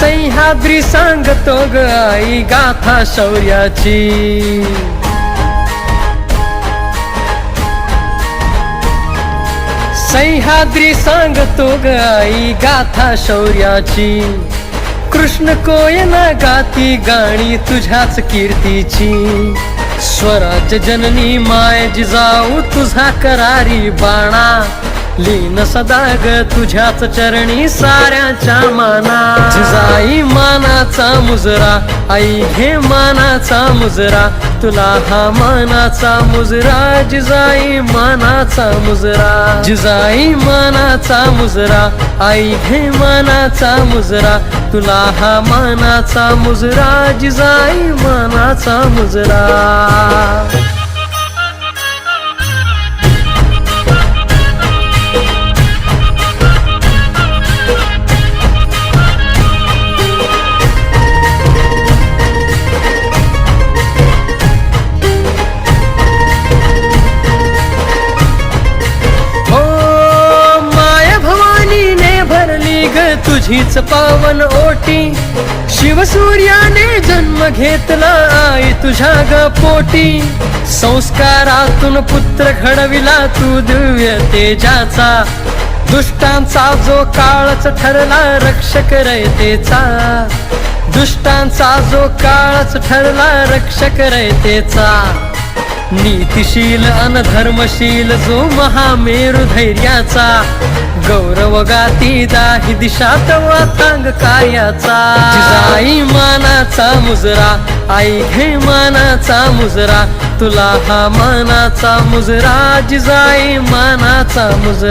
सह्याद्री सांगतो ग आई गाथा शौर्याची. सह्याद्री सांगतो ग आई गाथा शौर्याची. कृष्ण कोयना गाती गाणी तुझ्याच कीर्तीची. स्वराज्य जननी माय जिजाऊ तुझा करारी बाणा. लीन सदा ग तुझ्याच चरणी साऱ्याच्या माना. जाई मानाचा मुजरा आई घे मानाचा मुजरा. तुला हा मानाचा मुजरा जिजाई मानाचा मुजरा. जिजाई मानाचा मुजरा आई घे मानाचा मुजरा. तुला हा मानाचा मुजरा जिजाई मानाचा मुजरा. तुझीच पावन ओटी. शिवसूर्याने जन्म घेतला आई तुझ्या ग पोटी. संस्कारातून पुत्र घडविला तू दिव्य तेजाचा. दुष्टांचा जो काळच ठरला रक्षक रयतेचा दुष्टांचा जो काळच ठरला रक्षक रयतेचा नीतिशील अनधर्मशील जो महामेरू धैर्याचा गौरव गाती दाही दिशा तवा तांग कार्याचा जिजाई मानाचा मुजरा आई घे मानाचा मुजरा तुला हा मानाचा मुजरा जिजाई मानाचा मुजरा.